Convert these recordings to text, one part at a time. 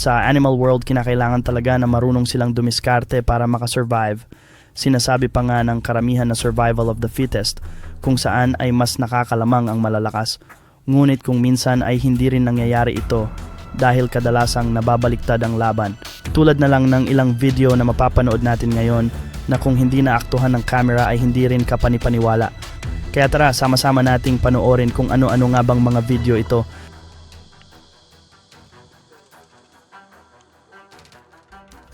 Sa animal world, kinakailangan talaga na marunong silang dumiskarte para makasurvive. Sinasabi pa nga ng karamihan na survival of the fittest, kung saan ay mas nakakalamang ang malalakas. Ngunit kung minsan ay hindi rin nangyayari ito dahil kadalasang nababaliktad ang laban. Tulad na lang ng ilang video na mapapanood natin ngayon na kung hindi naaktuhan ng camera ay hindi rin kapanipaniwala. Kaya tara, sama-sama nating panoorin kung ano-ano nga bang mga video ito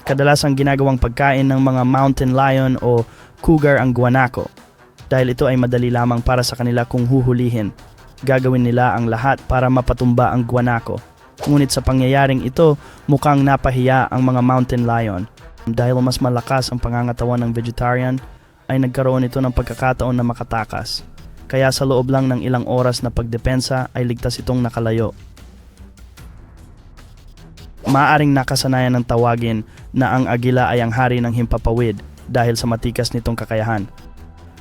kadalasang ginagawang pagkain ng mga mountain lion o cougar ang guanaco dahil ito ay madali lamang para sa kanila kung huhulihin. Gagawin nila ang lahat para mapatumba ang guanaco. Ngunit sa pangyayaring ito, mukhang napahiya ang mga mountain lion. Dahil mas malakas ang pangangatawan ng vegetarian, ay nagkaroon ito ng pagkakataon na makatakas. Kaya sa loob lang ng ilang oras na pagdepensa ay ligtas itong nakalayo maaring nakasanayan ng tawagin na ang agila ay ang hari ng himpapawid dahil sa matikas nitong kakayahan.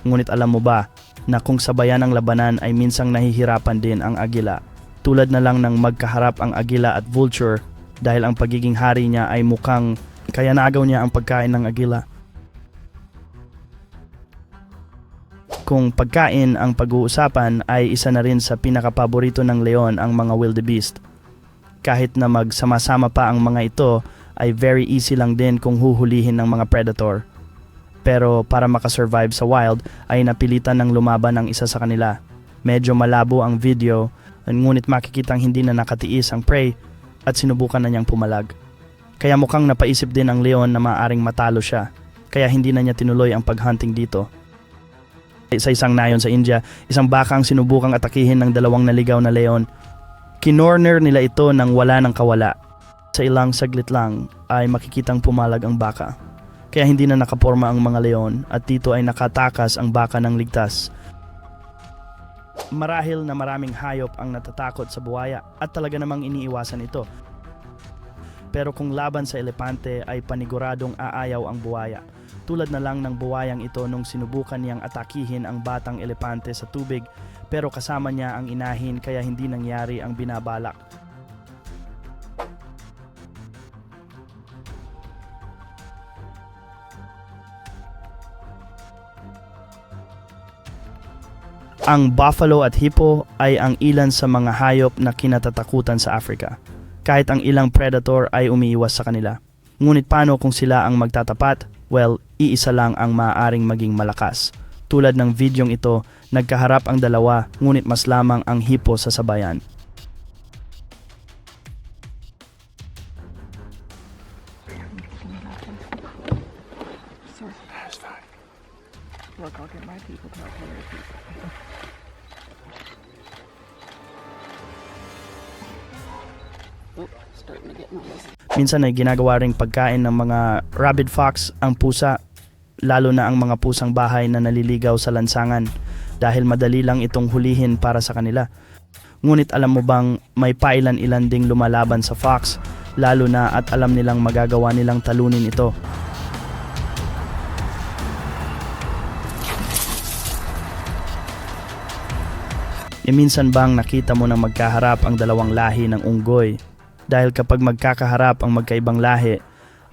Ngunit alam mo ba na kung sabayan ng labanan ay minsang nahihirapan din ang agila. Tulad na lang ng magkaharap ang agila at vulture dahil ang pagiging hari niya ay mukhang kaya naagaw niya ang pagkain ng agila. Kung pagkain ang pag-uusapan ay isa na rin sa pinakapaborito ng leon ang mga wildebeest kahit na magsama-sama pa ang mga ito ay very easy lang din kung huhulihin ng mga predator. Pero para makasurvive sa wild ay napilitan ng lumaban ang isa sa kanila. Medyo malabo ang video ngunit makikitang hindi na nakatiis ang prey at sinubukan na niyang pumalag. Kaya mukhang napaisip din ang leon na maaring matalo siya kaya hindi na niya tinuloy ang paghunting dito. Sa isang nayon sa India, isang baka ang sinubukang atakihin ng dalawang naligaw na leon Kinorner nila ito nang wala ng kawala. Sa ilang saglit lang ay makikitang pumalag ang baka. Kaya hindi na nakaporma ang mga leon at dito ay nakatakas ang baka ng ligtas. Marahil na maraming hayop ang natatakot sa buwaya at talaga namang iniiwasan ito. Pero kung laban sa elepante ay paniguradong aayaw ang buwaya. Tulad na lang ng buwayang ito nung sinubukan niyang atakihin ang batang elepante sa tubig pero kasama niya ang inahin kaya hindi nangyari ang binabalak. Ang buffalo at hippo ay ang ilan sa mga hayop na kinatatakutan sa Africa. Kahit ang ilang predator ay umiiwas sa kanila. Ngunit paano kung sila ang magtatapat? Well, iisa lang ang maaaring maging malakas. Tulad ng videong ito, nagkaharap ang dalawa ngunit mas lamang ang hipo sa sabayan. Look, I'll get my people to help other. Starting to get noise. Minsan ay ginagawa ring pagkain ng mga rabid fox ang pusa, lalo na ang mga pusang bahay na naliligaw sa lansangan dahil madali lang itong hulihin para sa kanila. Ngunit alam mo bang may pailan-ilan ding lumalaban sa fox, lalo na at alam nilang magagawa nilang talunin ito. E minsan bang nakita mo na magkaharap ang dalawang lahi ng unggoy? Dahil kapag magkakaharap ang magkaibang lahi,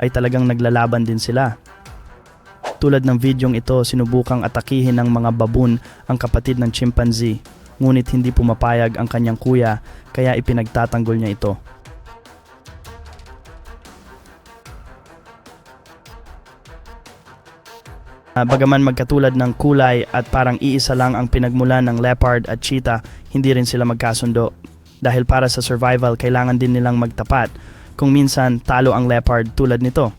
ay talagang naglalaban din sila. Tulad ng videong ito, sinubukang atakihin ng mga baboon ang kapatid ng chimpanzee, ngunit hindi pumapayag ang kanyang kuya kaya ipinagtatanggol niya ito. Ah, bagaman magkatulad ng kulay at parang iisa lang ang pinagmulan ng leopard at cheetah, hindi rin sila magkasundo. Dahil para sa survival, kailangan din nilang magtapat. Kung minsan, talo ang leopard tulad nito.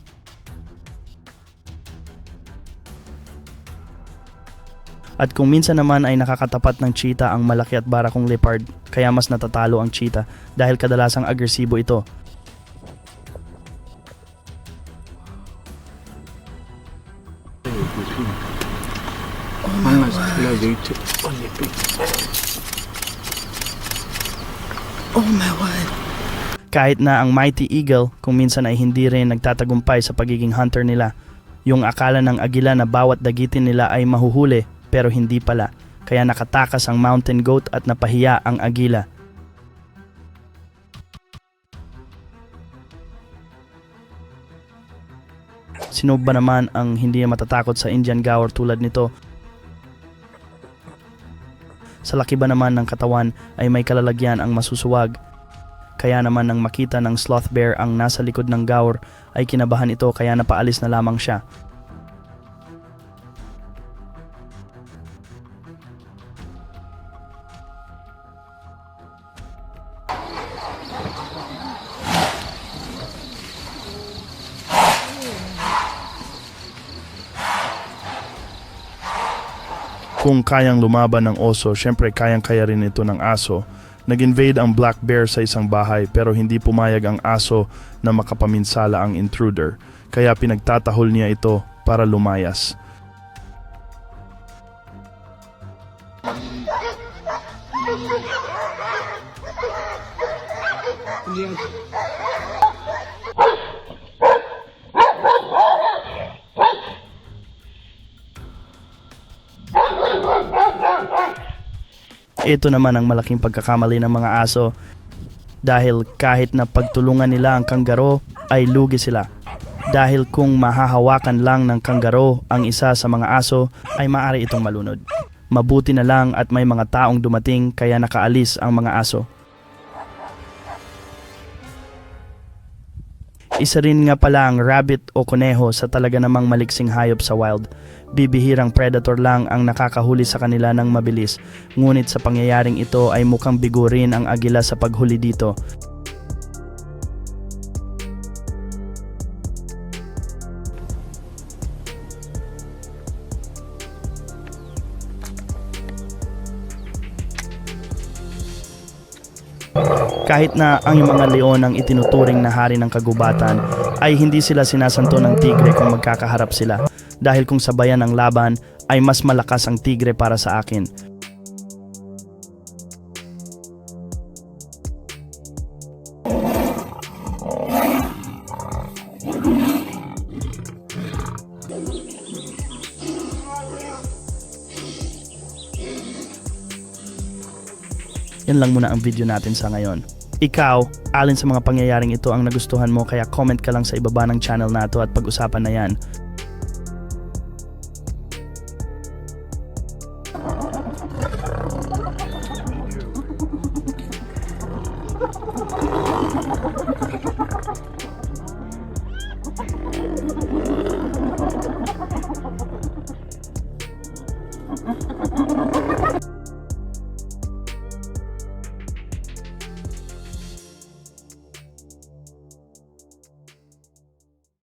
At kung minsan naman ay nakakatapat ng cheetah ang malaki at barakong leopard, kaya mas natatalo ang cheetah dahil kadalasang agresibo ito. Mas lalito. Oh my word. Kahit na ang mighty eagle kung minsan ay hindi rin nagtatagumpay sa pagiging hunter nila. Yung akala ng agila na bawat dagitin nila ay mahuhuli pero hindi pala. Kaya nakatakas ang mountain goat at napahiya ang agila. Sino ba naman ang hindi matatakot sa Indian Gaur tulad nito? Sa laki ba naman ng katawan ay may kalalagyan ang masusuwag? Kaya naman nang makita ng sloth bear ang nasa likod ng gaur ay kinabahan ito kaya napaalis na lamang siya. Kung kayang lumaban ng oso, syempre kayang-kaya rin ito ng aso. Nag-invade ang black bear sa isang bahay pero hindi pumayag ang aso na makapaminsala ang intruder. Kaya pinagtatahol niya ito para lumayas. Ito naman ang malaking pagkakamali ng mga aso dahil kahit na pagtulungan nila ang kanggaro ay lugi sila. Dahil kung mahahawakan lang ng kanggaro ang isa sa mga aso ay maaari itong malunod. Mabuti na lang at may mga taong dumating kaya nakaalis ang mga aso. Isa rin nga pala ang rabbit o kuneho sa talaga namang maliksing hayop sa wild. Bibihirang predator lang ang nakakahuli sa kanila ng mabilis. Ngunit sa pangyayaring ito ay mukhang bigo rin ang agila sa paghuli dito. Kahit na ang mga leon ang itinuturing na hari ng kagubatan, ay hindi sila sinasanto ng tigre kung magkakaharap sila. Dahil kung sabayan ang laban, ay mas malakas ang tigre para sa akin. Yan lang muna ang video natin sa ngayon. Ikaw, alin sa mga pangyayaring ito ang nagustuhan mo kaya comment ka lang sa ibaba ng channel na to at pag-usapan na yan.